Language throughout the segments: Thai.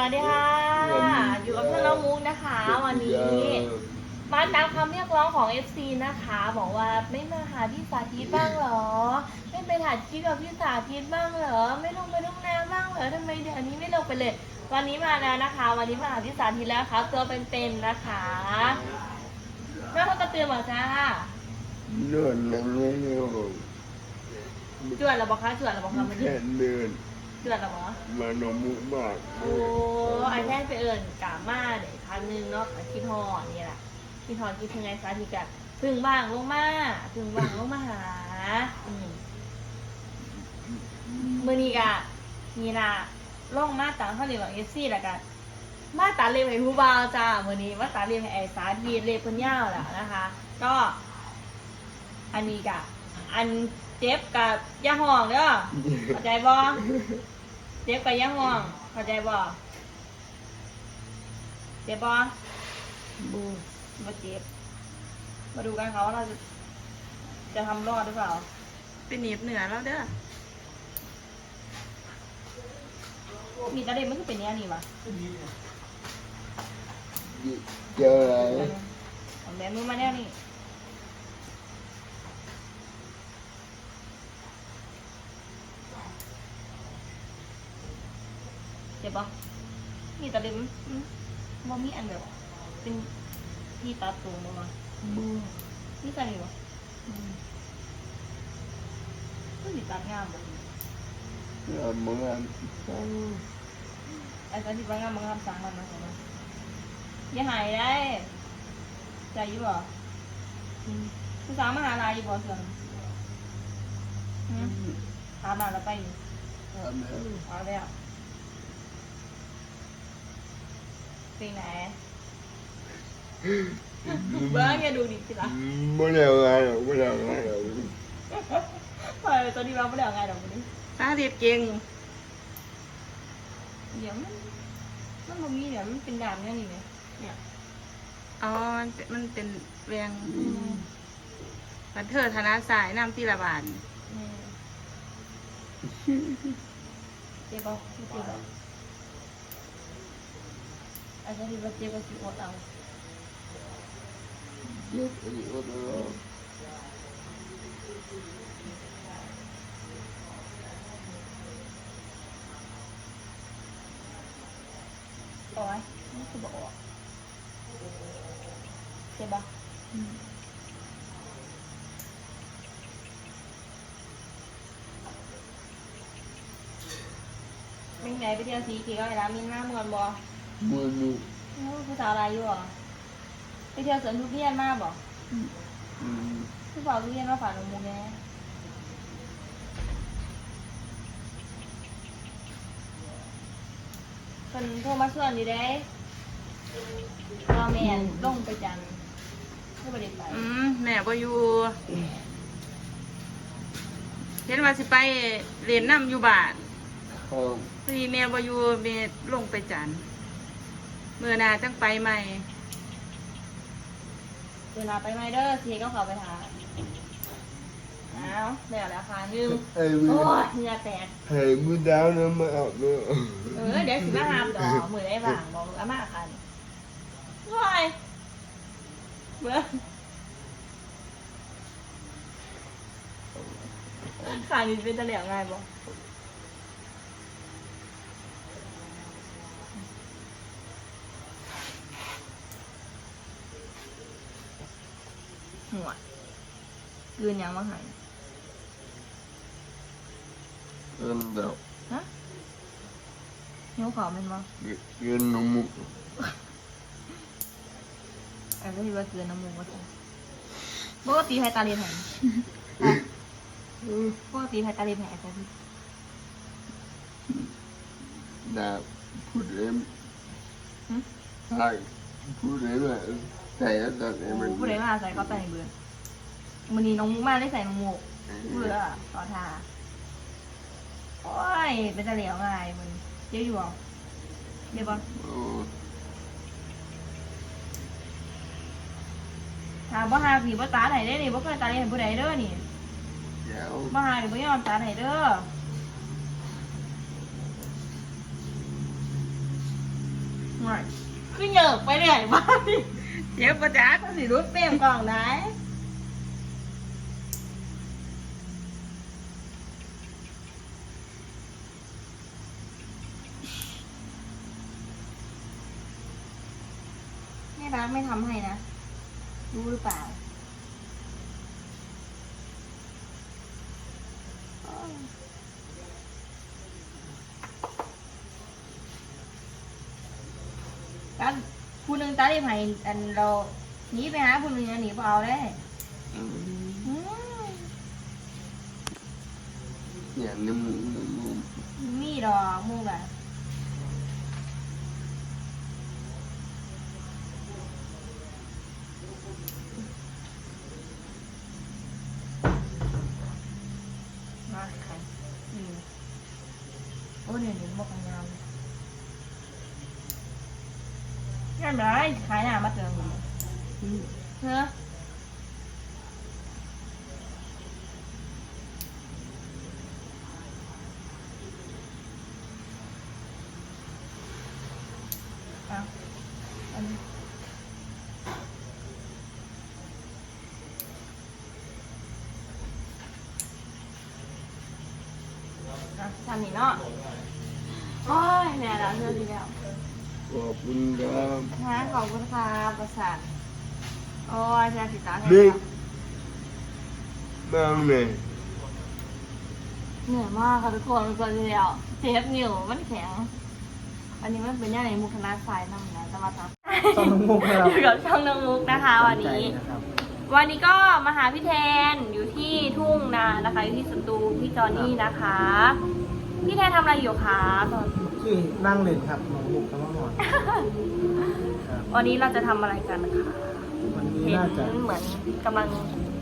วัสดีค่ะ อยู่กับเพื่อนน้องมุกนะคะ วันนี้มาตามคำเรียกร้องของ FC นะคะ บอกว่าไม่มาหาพี่สาธิตบ้างเหรอ ไม่ไปถ่ายคลิปกับพี่สาธิตบ้างเหรอ ไม่ลงไปทุ่งนาบ้างเหรอทำไมเดี๋ยวนี้ไม่ลงไปเลย วันนี้มาแล้วนะคะ วันนี้มาหาพี่สาธิตแล้วค่ะตัวเป็นๆนะคะแม่เขากระเตือนบอกจ้าเดินนั่งเงี้ยจวดเหราบอกคะจวดเหราบอกคะมันแค่เดิน จวดเหราบอกมาหนมุกมากโอ้ไอแทนไปเอิญกามาเนี่ยครั้งหนึงเนาะคิดฮอดนี่แหละคิดฮอดคิดยังไงสาธิตกันพึ่งบ้างลงมาพึ่งบ้างลงมาหาอืมมือนี้กะนี่นะลงมาตามข้าวเหนียวเอฟซีแล้วกันมาตาเรียมให้ผู้บ่าวจ้ามือนี้มาตาเรียมให้ไอสาธิตเรียบเพิ่นยาวแล้วนะคะ ก็ อันนี้กะอันเจ็บกับย่าห้องเด้อเข้าใจบ่เจ็บกับย่าห่วงเข้าใจบ่เจ็บบ่บูมาเจ็บ มาดูกันเขาว่าเราจะจะทำรอดหรือเปล่า เป็นหนีบเหนือแล้วเด้อ มีตาเด็มันก็เป็นเนี้ยนี่วะเจออะไร เอาแม่มือมาแนวนี่เจ็บบ่มี ตาเด็มนบ่มีอันแบบ เป็นที่ตัดตรงบ่วะบูนี่ใส่บ่ก็มีตัดงามบ่งานมึงงานไอ้สันที่ว่างามบ่งามสั่งมันมาใช่ไหมอย่าหายได้ใจอยู่บ่อืมผู้สาวมาหาลายอยู่บ่เสือนหืมถามมาแล้วไปอยู่ทำแล้ว เอาแล้วเป็นไหนเบิ้งอย่าดูดิสิล่ะไม่ได้งานหรอกไม่ได้งานหรอกไปตัวนี้ว่าไม่ได้เอาไงดอกวันนี้สาธิตเก่งเดี๋ยวมันมันบ่มีเดี๋ยวมันเป็นดามเนี่ยนี่ไงเนี่ยอ๋อมันเป็นมันเป็นแวงพันเธอธนาสายน้ำตีละบาทอืมเจ็บบ่ไม่เจ็บบ่อาจจะดีว่าเจ็บก็สิอดเอาเยอะ ไปหมดแล้วโอ้ยนี่คือบอกว่าเจ็บบ่เป็นไง ไปเที่ยวยวไอ้ร้านมีหน้าเมืองบ่มือนี่โอ้ผู้สาวอะไรอยู่อะไปเที่ยวสวนทุเรียนมากบ่อืมผู้สาวทุเรียนมาฝากหนูมูแน่คนโทรมาชวนดีเด้รอแมนลงไปจันทร์เพื่อไปเด็กไปอืมแม่บ่อยู่เห็นว่าสิไปเรียนน้ำอยู่บ้านห้อพอดีแม่บ่อยู่แม่ลงไปจันทร์ เมื่อหนาจังไปใหม่ เวลาไปไมเดอร์ทีก็เขาไปหาเอาเดี๋ยวแล้วค่ะนึงไอ้มือโอ้ยเหงื่อแตก ไอ้มือดาวนะมาอาบน้เออเดี๋ยวสิมาหามดอกมือได้บ้างบอกอาม่าคันว้ายเบื่อขานี่เป็นตะเหลียวง่ายบ่ หัวยืนยังมาหายำเงินดาวฮะนิ้วขอมันบ่เงินหนมุกไอ้ก็ที่ว่าเกลือน้ำมูกว่าจ้ะปกติไทยตาเรียนแหงปกติไทยตาเรียนแหงจ้ะพี่ดาวพูดเอ็มหึใช่พูดเอ็มอะ ใส่แล้วตอนนี้มันผู้ใดมาใส่ก็ใส่เบื่อมันนี้น้องมุกมาได้ใส่น้องมุกเบื่อต่อทาโอ้ยเป็นตะเหลียวง่ายมันเยอะอยู่บ่เดี๋ยวบ่โอ้ถามบ่หาผีบ่ตาไหนได้นี่บ่เคยตาเรียนผู้ใดเด้อนี่ยาวบ่หาหรือบ่ยอมตาไหนเด้อไม่คือเหยิบไปเรื่อยบ้าน เดี๋ยวประจักษ์สิรุดเปรมกล่องไหนไม่รักไม่ทำให้นะ รู้หรือเปล่าอ้าวกันผู้หนึ่ง ตาได้ไผ่อันเราหนีไปหาผู้หนึ่งหนีบ่เอาได้อืมอย่างนี้มึงมึงมึงมีดอกมุงอะมาค่ะอืมโอ้เนี่ยเดี๋ยวบอกกัน ยาวเลยงั้นไม่ได้ขายหน้ามาเติมเลยอืมเฮ้อเอาอันนี้อะทำนี่เนาะโอ้ยแม่เราเชื่อดีแล้ว ขอบคุณครับ ฮะข อบคุณครับประสาทโอ้ยแม่ติดตาให้เด็กแล้วนั่งเลยเหนื่อยมากค่ะทุกคนก่อนเดียวเจ็บนิ้วมันแข็ง อันนี้มันเป็นย่าในมุกคณะสายนำนะจะมาทำช่องน้องมุกนะครับ อยู่กับช่องน้องมุกนะคะ วันนี้ ใจนะครับวันนี้ก็มาหาพี่แทนอยู่ที่ทุ่งนานะคะอยู่ที่สตูพี่จอนี่นะคะ พี่แทนทำอะไรอยู่คะตอนชื่อนั่งเล่นครับน้องมุกกับน้องหมอนครับ วันนี้เราจะทำอะไรกันคะวันนี้เห็นน่าจะเหมือนกำลัง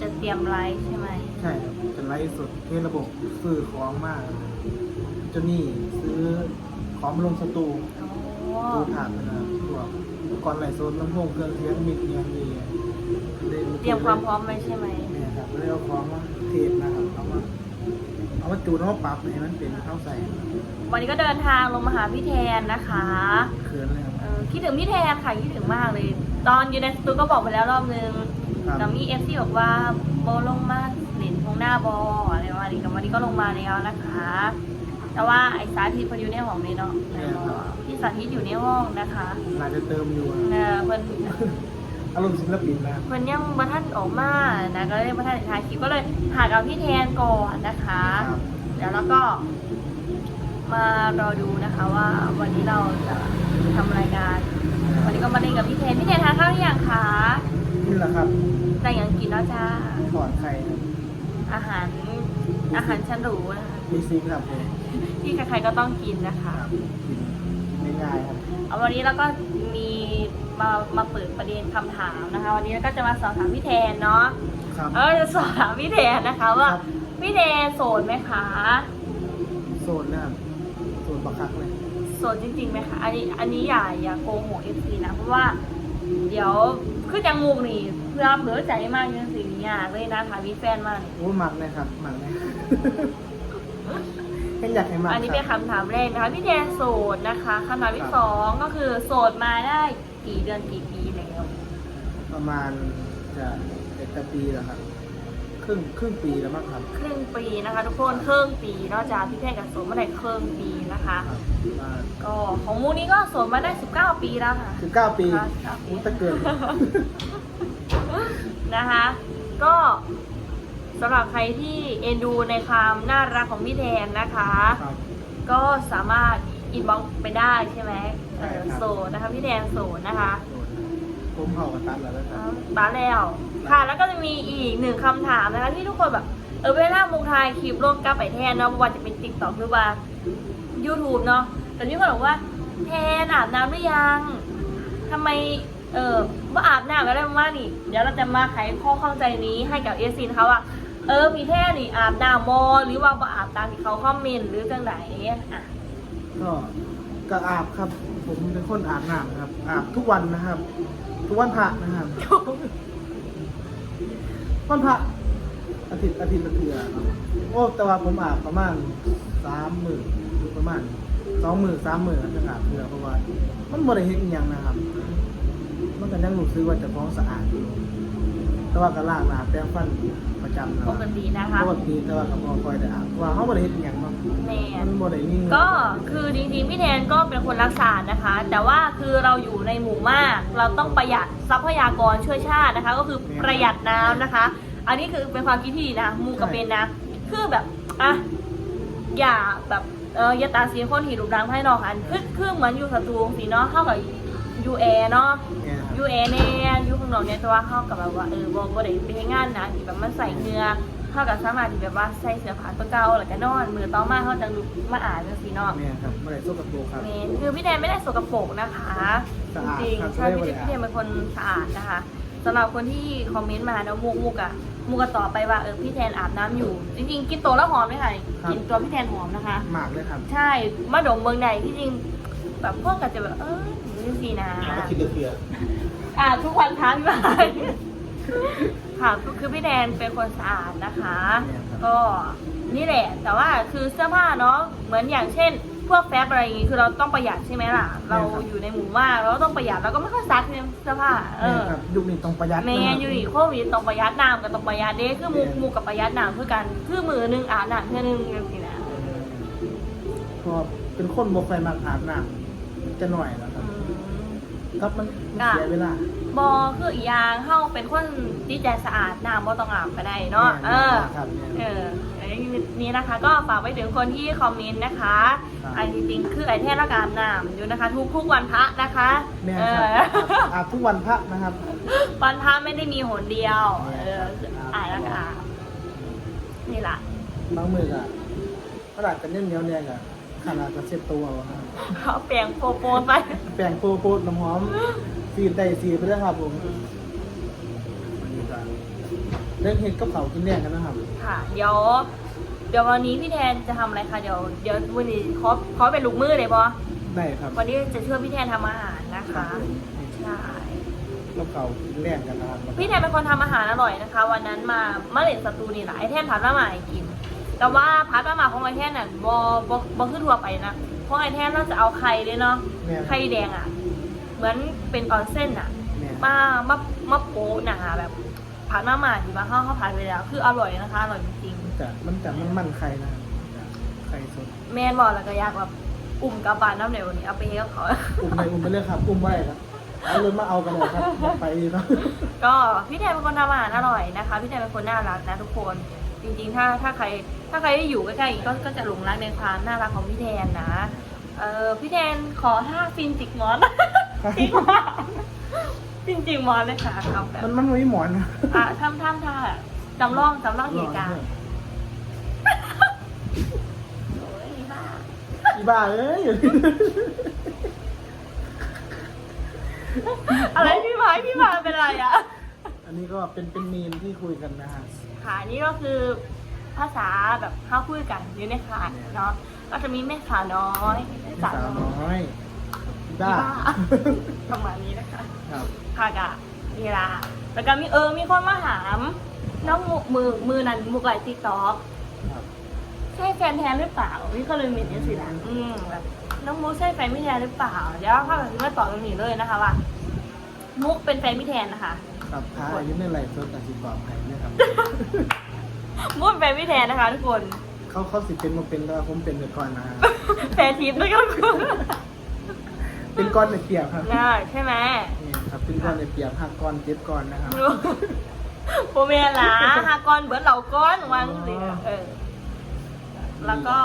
จะเตรียมไลฟ์ใช่ไหมใช่ครับเป็นไลฟ์สดที่ระบบซื้อของมากเจานี่ซื้อของมาลงสตูอ๋อดูถาดนะครับพวกอุปกรณ์ไหลโซนลำโพงเครื่องเสียงมิกเนี่ยมีเตรียมความพร้อมไว้ใช่ไหมเนี่ยครับแล้วเอาของมาเทสนะครับเอามาเอามาจูนเอามาปรับให้มันเป็นเข้าใส่วันนี้ก็เดินทางลงมาหาพี่แทนนะคะเขินเลย ครับเออคิดถึงพี่แทนค่ะคิดถึงมากเลย ตอนอยู่ในสตูก็บอกไปแล้วรอบนึงครับ แต่มีเอฟซีบอกว่าโบลงมาเล่นของหน้าบออะไรวะนี่กับวันนี้ก็ลงมาแล้วนะคะ แต่ว่าไอ้สาธิตเพนอยู่ในห้องนี่เนาะพี่สาธิตอยู่ในห้องนะคะน่าจะเติมอยู่เออเพิ่น อารมณ์ศิลปินนะครับเพิ่นยังบัท่านออกมานะก็เลยบัท่านถ่ายคลิปก็เลยหากับพี่แทนก่อนนะคะ ครับ เดี๋ยวแล้วก็ มารอดูนะคะว่าวันนี้เราจะ ทำรายการ วันนี้ก็มาเล่นกับพี่เทนพี่เทนทานข้าวหรือยังคะนี่แหละครับแต่ยังกินแล้วจ้า ถอดไข่ครับอาหารอาหารชั้นหรูนะคะมีซิกครับผมที่ใครๆก็ต้องกินนะคะกินง่ายๆครับ เอาวันนี้เราก็มีมามาเปิดประเด็นคำถามนะคะ วันนี้เราก็จะมาสอบถามพี่แทนเนาะครับ เออจะสอบถามพี่แทนนะคะว่าครับ พี่แทนโสดไหมคะ โซนนะครับโซนบักคักเลย โสดจริงๆไหมคะ อันนี้อันนี้อย่าอย่าโกหกเอฟซีนะ เพราะว่า เดี๋ยวคือจังมุกนี่เพื่อเผลอใจมากยังสิเนี่ยากเลยนะถามมีแฟนมากนี่โอ้หมักเลยครับหมักเลยเห็นอยากให้หมักอันนี้คเป็นรับคำถามแรกนะคะพี่แทนโสดนะคะคำถามที่ครับสองก็คือโสดมาได้กี่เดือนกี่ปีแล้ว ประมาณจะเจ็ดปีแล้วครับค รึ่งครึ่งปีแล้วมั้งครับครึ่งปีนะคะทุกคนครึ่งปีนอกจากพี่แทนกับโสดมาได้ครึ่งปีนะคะ ครับประมาณก็ของมูนี่ก็โสดมาได้ 19 ปีแล้วค่ะสิบเก้าปีครับครับอู้ตะเกิน นะคะ ก็สำหรับใครที่เอ็นดูในความน่ารักของพี่แทนนะคะ ครับ ก็สามารถอินบ็อกไปได้ใช่ไหมใช่เออครับโสดนะคะพี่แทนโสดนะคะโซนผมเผากับตันแล้วนะคอ้ารับวตาแล้ว ค่ะ แล้วก็จะมีอีกหนึ่งคำถามนะคะที่ทุกคนแบบเออเวลามุงทายคลิปร่วมกับไปแทนเนาะไม่ว่าจะเป็นติ๊กต็อกหรือว่า YouTube เนาะแต่นี่คนบอกว่าแทนอาบน้ำหรือยังทำไมเออว่าอาบน้ำอะไรมากนี่ เดี๋ยวเราจะมาไขข้อข้องใจนี้ให้กับเอซีนะคะว่าเออพี่แท้นี่อาบน้ำมอหรือว่าบ่อาบตามที่เขาคอมเมนต์หรือจังไหนอะก็ก็อาบครับ ผมเป็นคนอาบน้ำครับ อาบทุกวันนะครับ ทุกวันพระนะครับ วันพระอาทิตย์อาทิตย์ละเทื่อครับโอ้แต่ว่าผมอาบประมาณสามหมื่นประมาณสองหมื่นสามหมื่นจะขาบเพื่อเพราะว่า มันบริเฮ็ดอหย่างนะครับ มันก็ยังรู้สึกว่าจะฟ้องสะอาดอยู่แต่ว่าก็ลากลาแปรงฟัน จำนะคปรับกตินะคะ ปกติแต่ว่าก็บ่ค่อยได้อาบเพราะว่าเขาบริเฮ็ดอหย่างเนาะแม่ มันบริเฮ็ดก็คือจริงๆพี่แทนก็เป็นคนรักษานะคะ แต่ว่าคือเราอยู่ในหมู่มาก เราต้องประหยัดทรัพยากรช่วยชาตินะคะ ก็คือประหยัดน้ำนะคะ อันนี้คือเป็นความคิดที่ดีนะหมูกับเป็นนะคือแบบอะอย่าแบบเอออย่าตาสีคนหีรูปร่างภายนอกอันคือคือเหมือนอยู่สตูสีเนาะเข้ากับยูแอเนาะเนี่ ยครับยูเอเนี่ยยูข้างนอกเนี่ยแต่ว่าเข้ากับแบบว่าเออบ่บ่ได้ไปให้งานนะที่แบบมันใส่เหงือเข้ากับสามารถที่แบบว่าใส่เสื้อผ้าตัวเก่าแล้วก็นอนมือต่อมาเขาจะลุกมาอ่านจังซี่เนาะเนี่ยครับบริเฮ็ดสกปรกครับ เมนคือพี่แดนไม่ได้สกปรกนะคะสะอาดจริงครับๆใช่พี่ไม่แดได้นพี่แดนเป็นคนสะอาดนะคะสำหรับคนที่คอมเมนต์มาแล้วมุกมุกอะมุกก็ตอบไปว่าเออพี่แทนอาบน้ำอยู่ จริงๆ กินตัวแล้วหอมไหมคะกินตัวพี่แทนหอมนะคะ หมากเลยครับใช่มาดมเมืองใดที่จริงแบบพวกก็จะแบบเออนี่สินะคิดเถื่ออ่าทุกวันทั้งวันค่ะคือพี่แดนเป็นคนสะอาดนะคะ ก็นี่แหละ แต่ว่าคือเสื้อผ้าเนาะเหมือนอย่างเช่น พวกแฟบอะไรอย่างงี้คือเราต้องประหยัดใช่ไหมล่ะ เราอยู่ในหมู่ว่ากเราก็ต้องประหยัดเราก็ไม่ค่อยซักเสื้อผ้าเอเนี่ยอครับยุคนี้ต้องประหยัดแม่นะครับอยู่นี่โควิดต้องประหยัดน้ำกับต้องประหยัดเด้คือหมูหมูกับประหยัดน้ำคือกันคือมือหนึงอาบน้ำเพื่อนึงอย่างนี้นะเพราะเป็นคนบ่ค่อยมักอาบน้ำจะหน่อยแล้วครับอืม ครับมันมันเสียเวลา บอคืออีกอย่างเฮาเป็นคนที่ใจสะอาดน้ำบ่ต้องอาบก็ได้เนาะเออครับเอออันนี้นะคะก็ฝากไปถึงคนที่คอมเมนต์นะคะครับ อันจริงๆคือไอเทมละกามน้ำอยู่นะคะ ทุกทุกวันพระนะคะแม่เอครับออาบอาบทุกวันพระนะครับ วันพระไม่ได้มีหนเดียวเอออ่านแล้วก็อาบนี่ล่ะ บางมืออะกระดาษกันเน่นเหนียวเนี่ยกะ ขนาดกระเช็ดตัวเอาครับเขาเปลี่ยนโปรโปรไป แป้งโปโปน้ำหอมสีดได้สีไปเลยครับผมนี่ก็เรื่องเห็ดกับเขาวกินแดงกันนะครับ ค่ะ เดี๋ยว เดี๋ยววันนี้พี่แทนจะทำอะไรคะ เดี๋ยว เดี๋ยววันนี้ขอขอเป็นลูกมือเลยบอได้ครับวันนี้จะช่วยพี่แทนทำอาหารนะคะใช่ กับเขาวกินแดงกันนะครับพี่แทนเป็นคนทำอาหารอร่อยนะคะ วันนั้นมามาเล่นสตูนี่แหละไอแทนพัดมาใหม่กิน แต่ว่าพัดมาหมาของไอแทนน่ะบอบอบอขึ้นทัวไปนะเพราะไอแทนน่าจะเอาไข่เลยเนาะแม่ไข่แดงอะ เหมือนเป็นออนเส้นอะ แม่มามามาโปะหนาแบบผัดมาหมาที่บ้านเขาเขาผัดไปแล้ว คืออร่อยนะคะอร่อยจริงจะมันจะมันมันไข่นะครับไข่สดๆแม่นบอกแล้วก็อยากแบบอุ่มกับบานน้ำเหลวนี้เอาไปให้กับเขา อุ้มไปอุ้มไปเลยครับอุ้มไว้ครับเอาเลยมาเอากันเลยครับอย่าไปเนาะก็พี่แทนเป็นคนทำอาหารอร่อยนะคะ พี่แทนเป็นคนน่ารักนะทุกคน จริงๆ ถ้าถ้าใคร ถ้าใครได้อยู่ใกล้ๆอีกก็ก็จะหลงรักในความน่ารักของพี่แทนนะ เออพี่แทนขอท่าฟินจิกหมอนจริงมากจริงๆหมอนเลยค่ะครับแบบมันมันไม่หมอนนะอะทำทำท่าจำลองจำลองเหตุการณ์โอ้ยบ้าอีบ้าเอ้ยอะไรพี่พายพี่พายเป็นอะไรอะ อันนี้ก็เป็นเป็นมีมที่คุยกันนะฮะ ค่ะนี่ก็คือ ภาษาแบบเขาคุยกันอยู่ในข่ายเนาะก็จะมีแม่สาวน้อยแม่สาวน้อยอีบ้าประมาณนี้นะคะครับค่ะกะนี่ละแล้วก็มีเออมีคนมาถามน้องมือมือนั้นมุกไหลติ๊กต็อกครับใช่แฟนแทนหรือเปล่าพี่ก็เลยมีเนี่ยสิละอืมแบบน้องมุกใช่แฟนพี่แทนหรือเปล่าเดี๋ยวข้าแบบมาตอบตรงนี้เลยนะคะว่ามุกเป็นแฟนพี่แทนนะคะ ครับท้าอายุในไหลฟ์สดกับสิบกว่าไผ่นะครับ มุกเป็นแฟนพี่แทนนะคะทุกคน เขาเขาสิเป็นมาเป็นแล้วผมเป็นไปก่อนนะฮะแฟนทิพย์ด้วยกันทุกคนเป็นก้อนในเปียกครับน่าใช่ไหมนี่ครับเป็นก้อนในเปียกหักก้อนเจ็บก้อนนะครับโมเมนล่ะหากรเบิร์ดเหล่าก้อนวางสิเออ แล้วก็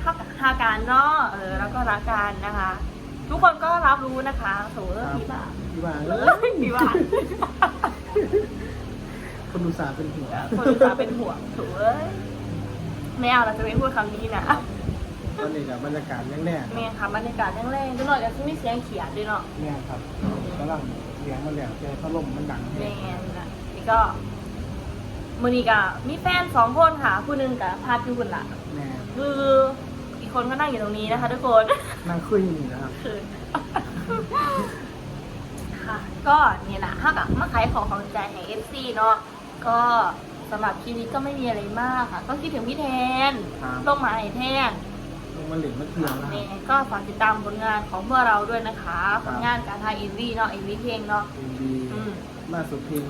ถ้าหาการเนาะเออแล้วก็รักกันนะคะ ทุกคนก็รับรู้นะคะโถเออผีบ้าอีบ้าเอเอ้อยผีบ้า คนอุตส่าห์เป็นหัวคนจะเป็นห่วงโถเอ้ยไม่เอาเราจะไม่พูดคำนี้นะตอนนี้กับบรรยากาศแน่แน่แม่ค่ะบรรยากาศแรงๆจะหน่อยก็จะมีเสียงเขียดด้วยเนาะแน่ครับกำลังเลี้ยงมาแล้วเจอพัดลมมันดังแม่นะนี่ก็มือนี้ก็มีแฟนสองคนค่ะผู้หนึงกับพาดอยู่บนหลังแน่คืออีกคนก็นั่งอยู่ตรงนี้นะคะ ทุกคนนั่งคุยอยู่นี่นะครับคือค่ะ ก็นี่แหละถ้ากับมาขายของของใจแห่ง FC เนาะ ก็สำหรับคลิปนี้ก็ไม่มีอะไรมากค่ะ ก็คิดถึงพี่แทนครับลงมาให้แทนแน่มาเล่นมาเที่ยวนะคนี่รับก็ฝากติดตามผลงานของพวกเราด้วยนะคะคผรับ ลงานการถ่ายอินวีเนาะอินวีเพลงเนาะ เพลงดีอืม ล่าสุดเพลง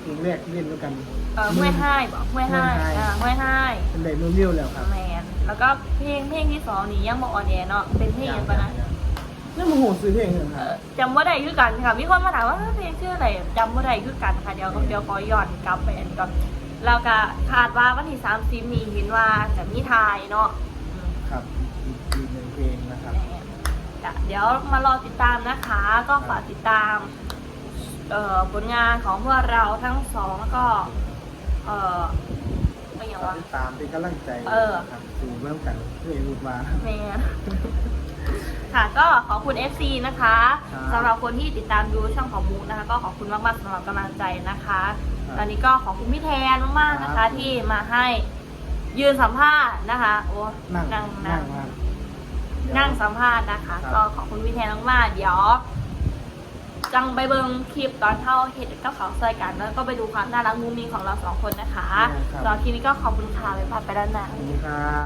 เพลงแรกเล่นด้วยกัน เออห้วยห้ายบอกห้วยห้ายห้วยห้ายอ่าห้วยห้ายเป็นไดมิวมิวแล้วครับแมนแล้วก็เพลงเพลงที่สองนี่ยังบอกออนแอร์เนาะเป็นเพลงยังปะนะยัง มาโหซื้อเพลงหนึ่งคเอรับอจำว่าใดคือกันค่ะ มีคนมาถามว่าเอ้ยเพลงชื่ออะไรจำว่าใดคือกันค่ะ เดี๋ยวเดี๋ยวขอย้อนกลับไปอันนี้ก่อนแล้วก็คาดว่าวันที่สามสิบมีเห็นว่าจะมีทายเนาะอืมครับอีกอีกหนึ่งเพลงนะครับจ้ะเดี๋ยวมารอติดตามนะคะ ก็ฝากติดตามเอ่อผลงานของพวกเราทั้งสองแล้วก็ เอ่อ ก็อย่างว่าติดตามเป็นกำลังใจเออครับสู่เรื่องกันเพื่อรูดมาแมนค่ะก็ขอบคุณ FC นะคะครับสำหรับคนที่ติดตามดูช่องของมูนะคะ ก็ขอบคุณมากๆสำหรับกำลังใจนะคะครับตอนนี้ก็ขอบคุณพี่แทนมากๆนะครัคะบที่มาให้ยืนสัมภาษณ์นะคะ โอ้นั่งนั่งนั่นั่งงครับนั่งสัมภาษณ์นะคะครับก็ขอบคุณพี่แทนมากๆเดี๋ยว จังไปเบิงคลิปตอนเท่าเห็ดกับเขาวซอยกัน แล้วก็ไปดูความน่ารักมุมมีของเราสองคนนะคะครับ ตอนคลิปนี้ก็ขอบคุณค่ะไปพาไปด้านหน้า ขอบคุณครับ